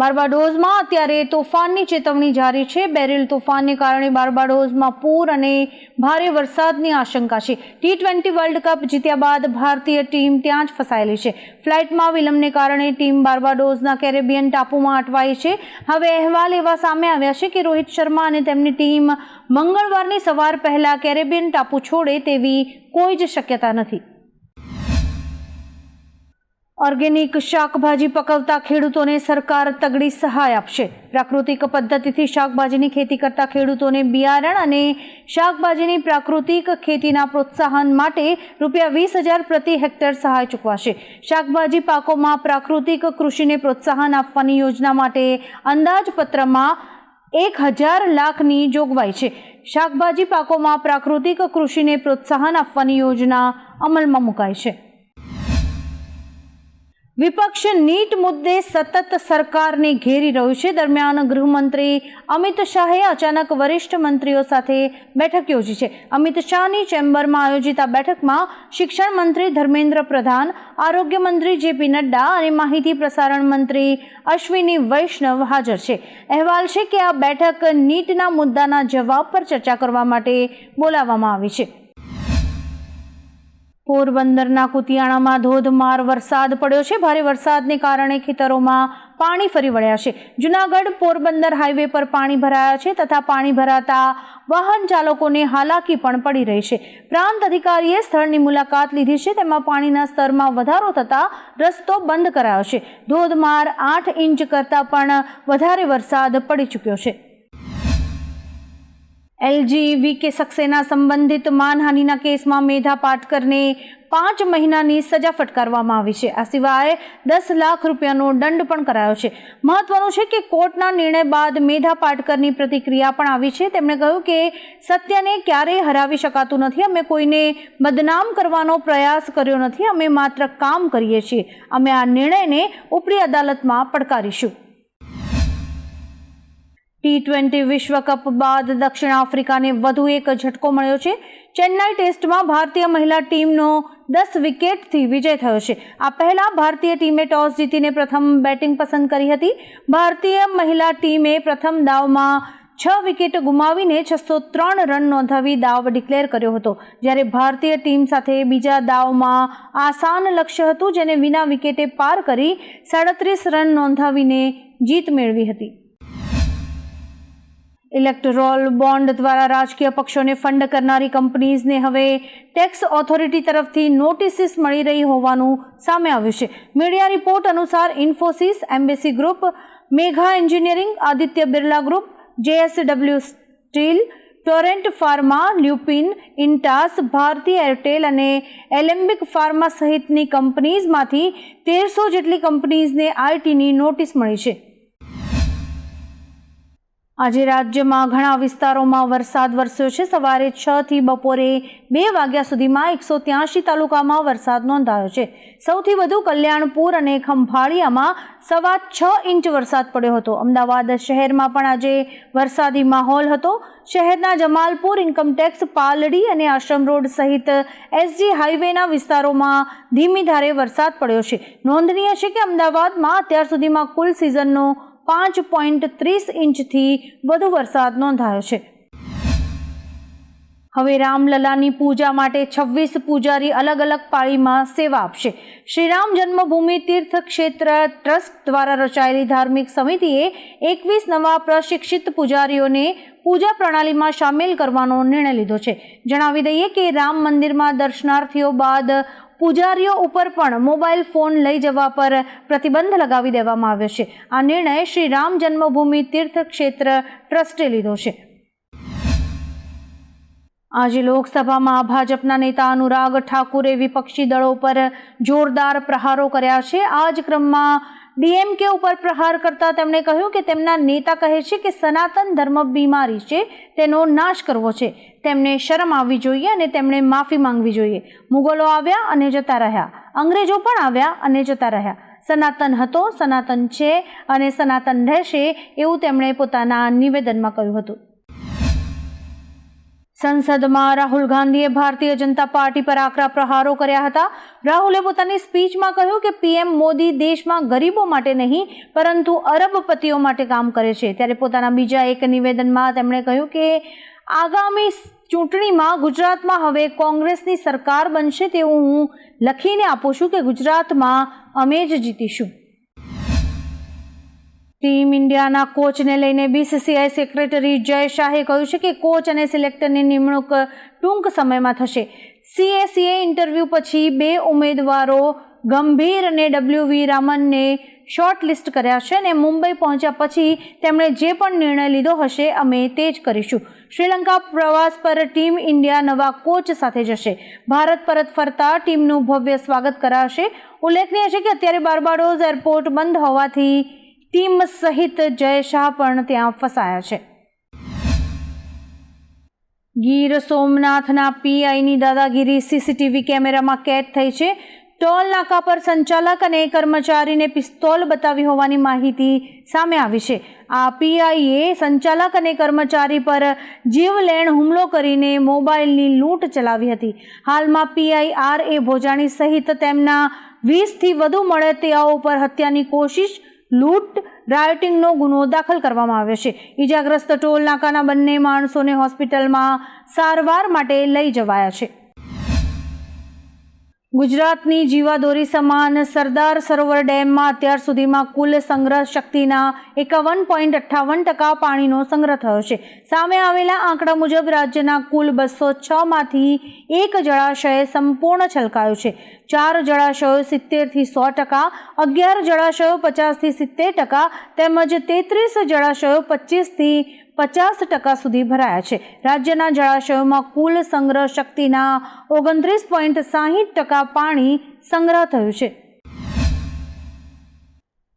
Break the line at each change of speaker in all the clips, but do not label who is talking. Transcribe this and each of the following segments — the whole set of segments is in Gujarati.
બાર્બાડોઝમાં અત્યારે તોફાનની ચેતવણી જારી છે. બેરિલ તોફાનને કારણે બાર્બાડોઝમાં પૂર અને ભારે વરસાદની આશંકા છે. ટી ટ્વેન્ટી વર્લ્ડ કપ જીત્યા બાદ ભારતીય ટીમ ત્યાં જ ફસાયેલી છે. ફ્લાઇટમાં વિલંબને કારણે ટીમ બાર્બાડોઝના કેરેબિયન ટાપુમાં અટવાઈ છે. હવે અહેવાલ એવા સામે આવ્યા છે કે રોહિત શર્મા અને તેમની ટીમ મંગળવારની સવાર પહેલાં કેરેબિયન ટાપુ છોડે તેવી કોઈ જ શક્યતા નથી. ઓર્ગેનિક શાકભાજી પકવતા ખેડૂતોને સરકાર તગડી સહાય આપશે. પ્રાકૃતિક પદ્ધતિથી શાકભાજીની ખેતી કરતા ખેડૂતોને બિયારણ અને શાકભાજીની પ્રાકૃતિક ખેતીના પ્રોત્સાહન માટે રૂપિયા વીસ હજાર પ્રતિ હેક્ટર સહાય ચૂકવાશે. શાકભાજી પાકોમાં પ્રાકૃતિક કૃષિને પ્રોત્સાહન આપવાની યોજના માટે અંદાજપત્રમાં એક હજાર લાખની જોગવાઈ છે. શાકભાજી પાકોમાં પ્રાકૃતિક કૃષિને પ્રોત્સાહન આપવાની યોજના અમલમાં મુકાઈ છે. વિપક્ષ નીટ મુદ્દે સતત સરકારને ઘેરી રહ્યું છે. દરમિયાન ગૃહમંત્રી અમિત શાહે અચાનક વરિષ્ઠ મંત્રીઓ સાથે બેઠક યોજી છે. અમિત શાહની ચેમ્બરમાં આયોજિત આ બેઠકમાં શિક્ષણ મંત્રી ધર્મેન્દ્ર પ્રધાન, આરોગ્ય મંત્રી જેપી નડ્ડા અને માહિતી પ્રસારણ મંત્રી અશ્વિની વૈષ્ણવ હાજર છે. અહેવાલ છે કે આ બેઠક નીટના મુદ્દાના જવાબ પર ચર્ચા કરવા માટે બોલાવવામાં આવી છે. પોરબંદરના કુતિયાણામાં ધોધમાર વરસાદ પડ્યો છે. ભારે વરસાદને કારણે ખેતરોમાં પાણી ફરી વળ્યા છે. જુનાગઢ પોરબંદર હાઈવે પર પાણી ભરાયા છે તથા પાણી ભરાતા વાહન ચાલકોને હાલાકી પણ પડી રહી છે. પ્રાંત અધિકારીએ સ્થળની મુલાકાત લીધી છે. તેમાં પાણીના સ્તરમાં વધારો થતાં રસ્તો બંધ કરાયો છે. ધોધમાર આઠ ઇંચ કરતાં પણ વધારે વરસાદ પડી ચૂક્યો છે. એલજી વીકે સક્સેના સંબંધિત માનહાનિના કેસમાં મેધા પાટકરને પાંચ મહિનાની સજા ફટકારવામાં આવી છે. આ સિવાય દસ લાખ રૂપિયાનો દંડ પણ કરાયો છે. મહત્વનું છે કે કોર્ટના નિર્ણય બાદ મેધા પાટકરની પ્રતિક્રિયા પણ આવી છે. તેમણે કહ્યું કે સત્યને ક્યારેય હરાવી શકાતું નથી. અમે કોઈને બદનામ કરવાનો પ્રયાસ કર્યો નથી. અમે માત્ર કામ કરીએ છીએ. અમે આ નિર્ણયને ઉપરી અદાલતમાં પડકારીશું. ટી ટ્વેન્ટી વિશ્વકપ બાદ દક્ષિણ આફ્રિકાને વધુ એક ઝટકો મળ્યો છે. ચેન્નાઈ ટેસ્ટમાં ભારતીય મહિલા ટીમનો દસ વિકેટથી વિજય થયો છે. આ પહેલા ભારતીય ટીમે ટોસ જીતીને પ્રથમ બેટિંગ પસંદ કરી હતી. ભારતીય મહિલા ટીમે પ્રથમ દાવમાં છ વિકેટ ગુમાવીને છસો ત્રણ રન નોંધાવી દાવ ડિક્લેર કર્યો હતો. જ્યારે ભારતીય ટીમ સાથે બીજા દાવમાં આસાન લક્ષ્ય હતું, જેને વિના વિકેટે પાર કરી સાડત્રીસ રન નોંધાવીને જીત મેળવી હતી. ઇલેક્ટરોલ બોન્ડ દ્વારા રાજકીય પક્ષોને ફંડ કરનારી કંપનીઝને હવે ટેક્સ ઓથોરિટી તરફથી નોટિસીસ મળી રહી હોવાનું સામે આવ્યું છે. મીડિયા રિપોર્ટ અનુસાર Infosys Embassy group, Megha engineering, Aditya Birla group, JSW steel, Torrent pharma, Lupin, Intas, Bharti Airtel અને એલેમ્બિક ફાર્મા સહિતની કંપનીઝમાંથી તેરસો જેટલી કંપનીઝને આઈટીની નોટિસ મળી છે. આજે રાજ્યમાં ઘણા વિસ્તારોમાં વરસાદ વરસ્યો છે. સવારે છ થી બપોરે બે વાગ્યા સુધીમાં એકસો ત્યાંશી તાલુકામાં વરસાદ નોંધાયો છે. સૌથી વધુ કલ્યાણપુર અને ખંભાળિયામાં સવા છ ઇંચ વરસાદ પડ્યો હતો. અમદાવાદ શહેરમાં પણ આજે વરસાદી માહોલ હતો. શહેરના જમાલપુર ઇન્કમટેક્સ પાલડી અને આશ્રમ રોડ સહિત એસજી હાઈવેના વિસ્તારોમાં ધીમી ધારે વરસાદ પડ્યો છે. નોંધનીય છે કે અમદાવાદમાં અત્યાર સુધીમાં કુલ સિઝનનો પાંચ પોઈન્ટ ત્રીસ ઇંચથી વધુ વરસાદ નોંધાયો છે. હવે રામલલાની પૂજા માટે છવ્વીસ પૂજારી અલગ અલગ પાળીમાં સેવા આપશે. શ્રીરામ જન્મભૂમિ તીર્થ ક્ષેત્ર ટ્રસ્ટ દ્વારા રચાયેલી ધાર્મિક સમિતિએ એકવીસ નવા પ્રશિક્ષિત પૂજારીઓને પૂજા પ્રણાલીમાં સામેલ કરવાનો નિર્ણય લીધો છે. જણાવી દઈએ કે રામ મંદિરમાં દર્શનાર્થીઓ બાદ પૂજારીઓ ઉપર પણ મોબાઈલ ફોન લઈ જવા પર પ્રતિબંધ લગાવી દેવામાં આવ્યો છે. આ નિર્ણય શ્રી રામ જન્મભૂમિ તીર્થ ક્ષેત્ર ટ્રસ્ટે લીધો છે. આજે લોકસભામાં ભાજપના નેતા અનુરાગ ઠાકુરે વિપક્ષી દળો પર જોરદાર પ્રહારો કર્યા છે. આ જ ક્રમમાં ડીએમકે ઉપર પ્રહાર કરતા તેમણે કહ્યું કે તેમના નેતા કહે છે કે સનાતન ધર્મ બીમારી છે, તેનો નાશ કરવો છે. તેમને શરમ આવવી જોઈએ અને તેમણે માફી માંગવી જોઈએ. મુગલો આવ્યા અને જતા રહ્યા. અંગ્રેજો પણ આવ્યા અને જતા રહ્યા. સનાતન હતો, સનાતન છે અને સનાતન રહેશે એવું તેમણે પોતાના નિવેદનમાં કહ્યું હતું. સંસદમાં રાહુલ ગાંધીએ ભારતીય જનતા પાર્ટી પર આકરા પ્રહારો કર્યા હતા. રાહુલે પોતાની સ્પીચમાં કહ્યું કે પીએમ મોદી દેશમાં ગરીબો માટે નહીં, પરંતુ અરબપતિઓ માટે કામ કરે છે. ત્યારે પોતાના બીજા એક નિવેદનમાં તેમણે કહ્યું કે, આગામી ચૂંટણીમાં ગુજરાતમાં હવે કોંગ્રેસની સરકાર બનશે તેવું હું લખીને આપું છું કે ગુજરાતમાં અમે જ જીતીશું. ટીમ ઇન્ડિયાના કોચને લઈને બીસીસીઆઈ સેક્રેટરી જય શાહે કહ્યું છે કે કોચ અને સિલેક્ટરની નિમણૂક ટૂંક સમયમાં થશે. સીએસીએ ઇન્ટરવ્યૂ પછી બે ઉમેદવારો ગંભીર અને ડબલ્યુ વી રામનને શોર્ટ લિસ્ટ કર્યા છે અને મુંબઈ પહોંચ્યા પછી તેમણે જે પણ નિર્ણય લીધો હશે અમે તે જ કરીશું. શ્રીલંકા પ્રવાસ પર ટીમ ઇન્ડિયા નવા કોચ સાથે જશે. ભારત પરત ફરતા ટીમનું ભવ્ય સ્વાગત કરાશે. ઉલ્લેખનીય છે કે અત્યારે બારબાડોઝ એરપોર્ટ બંધ હોવાથી ટીમ સહિત જય શાહ પણ ત્યાં ફસાયા છે. ગીર સોમનાથના પીઆઈની દાદાગીરી સીસીટીવી કેમેરામાં કેદ થઈ છે. ટોલ નાકા પર સંચાલક અને કર્મચારીને પિસ્તોલ બતાવી હોવાની માહિતી સામે આવી છે. આ પીઆઈએ સંચાલક અને કર્મચારી પર જીવલેણ હુમલો કરીને મોબાઈલની લૂંટ ચલાવી હતી. હાલમાં પીઆઈ આર એ ભોજાણી સહિત તેમના વીસથી વધુ મળે તેઓ પર હત્યાની કોશિશ લૂંટ રાયોટિંગનો ગુનો દાખલ કરવામાં આવ્યો છે. ઈજાગ્રસ્ત ટોલ નાકાના બંને માણસોને હોસ્પિટલમાં સારવાર માટે લઈ જવાયા છે. ગુજરાતની જીવાદોરી સમાન સરદાર સરોવર ડેમમાં અત્યાર સુધીમાં કુલ સંગ્રહ શક્તિના એકાવન પોઈન્ટ અઠ્ઠાવન ટકા પાણીનો સંગ્રહ થયો છે. સામે આવેલા આંકડા મુજબ રાજ્યના કુલ બસો છમાંથી એક જળાશય સંપૂર્ણ છલકાયો છે. ચાર જળાશયો સિત્તેરથી સો ટકા, અગિયાર જળાશયો પચાસથી સિત્તેર ટકા તેમજ તેત્રીસ જળાશયો પચીસથી પચાસ ટકા સુધી ભરાયા છે. રાજ્યના જળાશયોમાં કુલ સંગ્રહ શક્તિના ઓગણત્રીસ પોઈન્ટ સાહીઠ ટકા પાણી સંગ્રહ થયું છે.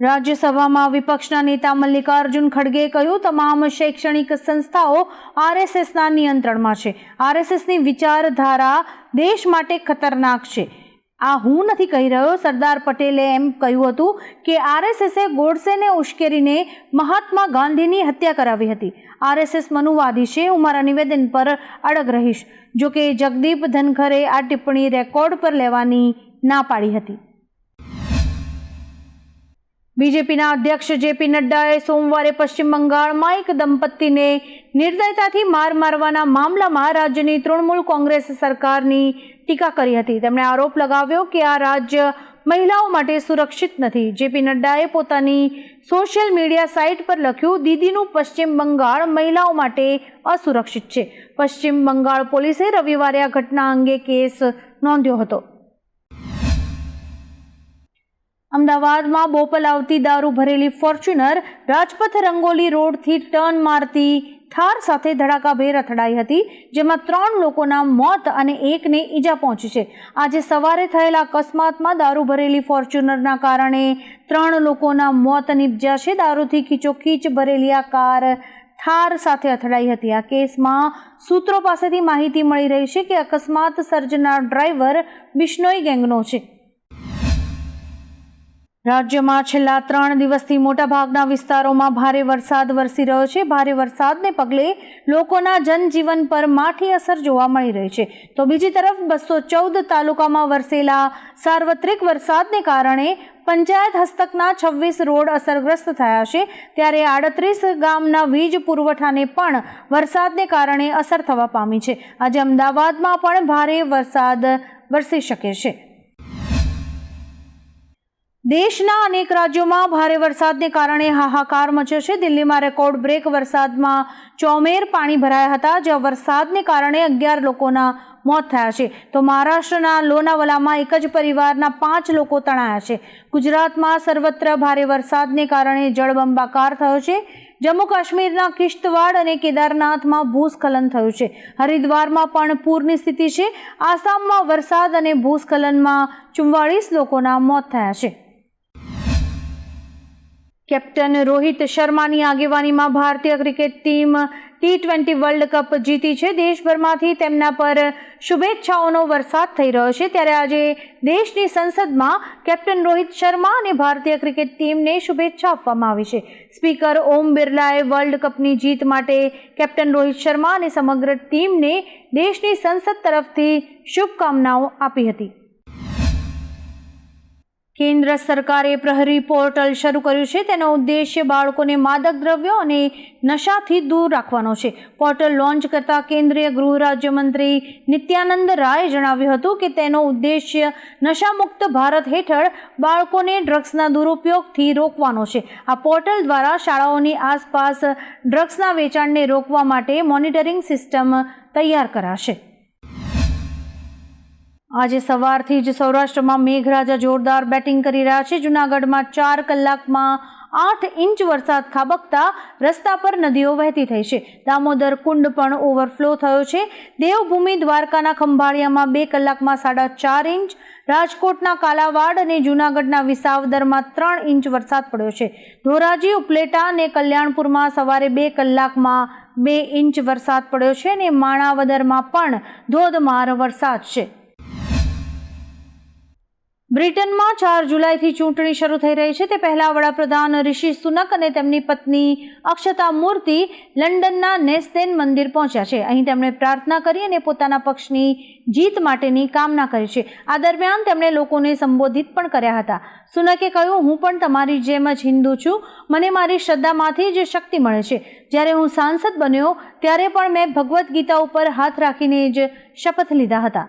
રાજ્યસભામાં વિપક્ષના નેતા મલ્લિકાર્જુન ખડગે કહ્યું, તમામ શૈક્ષણિક સંસ્થાઓ આરએસએસના નિયંત્રણમાં છે. આરએસએસની વિચારધારા દેશ માટે ખતરનાક છે. આ હું નથી કહી રહ્યો, સરદાર પટેલે એમ કહ્યું હતું કે આરએસએસે ગોડસેને ઉશ્કેરીને મહાત્મા ગાંધીની હત્યા કરાવી હતી. આરએસએસ મનુવાદી છે, હું મારા નિવેદન પર અડગ રહીશ. જોકે જગદીપ ધનખરે આ ટિપ્પણી રેકોર્ડ પર લેવાની ના પાડી હતી. બીજેપીના અધ્યક્ષ જેપી નડ્ડાએ સોમવારે પશ્ચિમ બંગાળમાં એક દંપતીને નિર્દયતાથી માર મારવાના મામલામાં રાજ્યની તૃણમૂલ કોંગ્રેસ સરકારની ટીકા કરી હતી. તેમણે આરોપ લગાવ્યો કે આ રાજ્ય મહિલાઓ માટે સુરક્ષિત નથી. જેપી નડ્ડાએ પોતાની સોશિયલ મીડિયા સાઇટ પર લખ્યું, દીદીનું પશ્ચિમ બંગાળ મહિલાઓ માટે અસુરક્ષિત છે. પશ્ચિમ બંગાળ પોલીસે રવિવારે આ ઘટના અંગે કેસ નોંધ્યો હતો. અમદાવાદમાં બોપલ આવતી દારૂ ભરેલી ફોર્ચ્યુનર રાજપથ રંગોલી રોડથી ટર્ન મારતી થાર સાથે ધડાકાભેર અથડાઈ હતી, જેમાં ત્રણ લોકોના મોત અને એકને ઈજા પહોંચી છે. આજે સવારે થયેલા અકસ્માતમાં દારૂ ભરેલી ફોર્ચ્યુનરના કારણે ત્રણ લોકોના મોત નિપજ્યા છે. દારૂથી ખીચોખીચ ભરેલી આ કાર થાર સાથે અથડાઈ હતી. આ કેસમાં સૂત્રો પાસેથી માહિતી મળી રહી છે કે અકસ્માત સર્જનાર ડ્રાઈવર બિશ્નોઈ ગેંગનો છે. રાજ્યમાં છેલ્લા ત્રણ દિવસથી મોટાભાગના વિસ્તારોમાં ભારે વરસાદ વરસી રહ્યો છે. ભારે વરસાદને પગલે લોકોના જનજીવન પર માઠી અસર જોવા મળી રહી છે. તો બીજી તરફ બસો ચૌદ તાલુકામાં વરસેલા સાર્વત્રિક વરસાદને કારણે પંચાયત હસ્તકના છવ્વીસ રોડ અસરગ્રસ્ત થયા છે. ત્યારે આડત્રીસ ગામના વીજ પુરવઠાને પણ વરસાદને કારણે અસર થવા પામી છે. આજે અમદાવાદમાં પણ ભારે વરસાદ વરસી શકે છે. દેશના અનેક રાજ્યોમાં ભારે વરસાદને કારણે હાહાકાર મચ્યો છે. દિલ્હીમાં રેકોર્ડ બ્રેક વરસાદમાં ચોમેર પાણી ભરાયા હતા, જ્યાં વરસાદને કારણે અગિયાર લોકોના મોત થયા છે. તો મહારાષ્ટ્રના લોનાવલામાં એક જ પરિવારના પાંચ લોકો તણાયા છે. ગુજરાતમાં સર્વત્ર ભારે વરસાદને કારણે જળબંબાકાર થયો છે. જમ્મુ કાશ્મીરના કિશ્તવાડ અને કેદારનાથમાં ભૂસ્ખલન થયું છે. હરિદ્વારમાં પણ પૂરની સ્થિતિ છે. આસામમાં વરસાદ અને ભૂસ્ખલનમાં ચુમ્વાળીસ લોકોના મોત થયા છે. કેપ્ટન રોહિત શર્માની આગેવાનીમાં ભારતીય cricket team T twenty world cup જીતી છે. દેશભરમાંથી તેમના પર શુભેચ્છાઓનો વરસાદ થઈ રહ્યો છે. ત્યારે આજે દેશની સંસદમાં કેપ્ટન રોહિત શર્મા અને ભારતીય ક્રિકેટ ટીમને શુભેચ્છા આપવામાં આવી છે. સ્પીકર ઓમ બિરલાએ વર્લ્ડ કપની જીત માટે કેપ્ટન રોહિત શર્મા અને સમગ્ર ટીમને દેશની સંસદ તરફથી શુભકામનાઓ આપી હતી. કેન્દ્ર સરકારે પ્રહરી પોર્ટલ શરૂ કર્યું છે. તેનો ઉદ્દેશ્ય બાળકોને માદક દ્રવ્યો અને નશાથી દૂર રાખવાનો છે. પોર્ટલ લોન્ચ કરતા કેન્દ્રીય ગૃહ રાજ્યમંત્રી નિત્યાનંદ રાયે જણાવ્યું હતું કે તેનો ઉદ્દેશ્ય નશામુક્ત ભારત હેઠળ બાળકોને ડ્રગ્સના દુરુપયોગથી રોકવાનો છે. આ પોર્ટલ દ્વારા શાળાઓની આસપાસ ડ્રગ્સના વેચાણને રોકવા માટે મોનિટરિંગ સિસ્ટમ તૈયાર કરાશે. આજે સવારથી જ સૌરાષ્ટ્રમાં મેઘરાજા જોરદાર બેટિંગ કરી રહ્યા છે. જૂનાગઢમાં ચાર કલાકમાં આઠ ઇંચ વરસાદ ખાબકતા રસ્તા પર નદીઓ વહેતી થઈ છે. દામોદર કુંડ પણ ઓવરફ્લો થયો છે. દેવભૂમિ દ્વારકાના ખંભાળિયામાં બે કલાકમાં સાડા ચાર ઇંચ, રાજકોટના કાલાવાડ અને જૂનાગઢના વિસાવદરમાં ત્રણ ઇંચ વરસાદ પડ્યો છે. ધોરાજી, ઉપલેટા અને કલ્યાણપુરમાં સવારે બે કલાકમાં બે ઇંચ વરસાદ પડ્યો છે અને માણાવદરમાં પણ ધોધમાર વરસાદ છે. બ્રિટનમાં ચાર જુલાઈથી ચૂંટણી શરૂ થઈ રહી છે. તે પહેલા વડાપ્રધાન ઋષિ સુનક અને તેમની પત્ની અક્ષતા મૂર્તિ લંડનના નેસ્દેન મંદિર પહોંચ્યા છે. અહીં તેમણે પ્રાર્થના કરી અને પોતાના પક્ષની જીત માટેની કામના કરી છે. આ દરમિયાન તેમણે લોકોને સંબોધિત પણ કર્યા હતા. સુનકે કહ્યું, હું પણ તમારી જેમ જ હિન્દુ છું. મને મારી શ્રદ્ધામાંથી જ શક્તિ મળે છે. જ્યારે હું સાંસદ બન્યો, ત્યારે પણ મેં ભગવદ્ ગીતા ઉપર હાથ રાખીને જ શપથ લીધા હતા.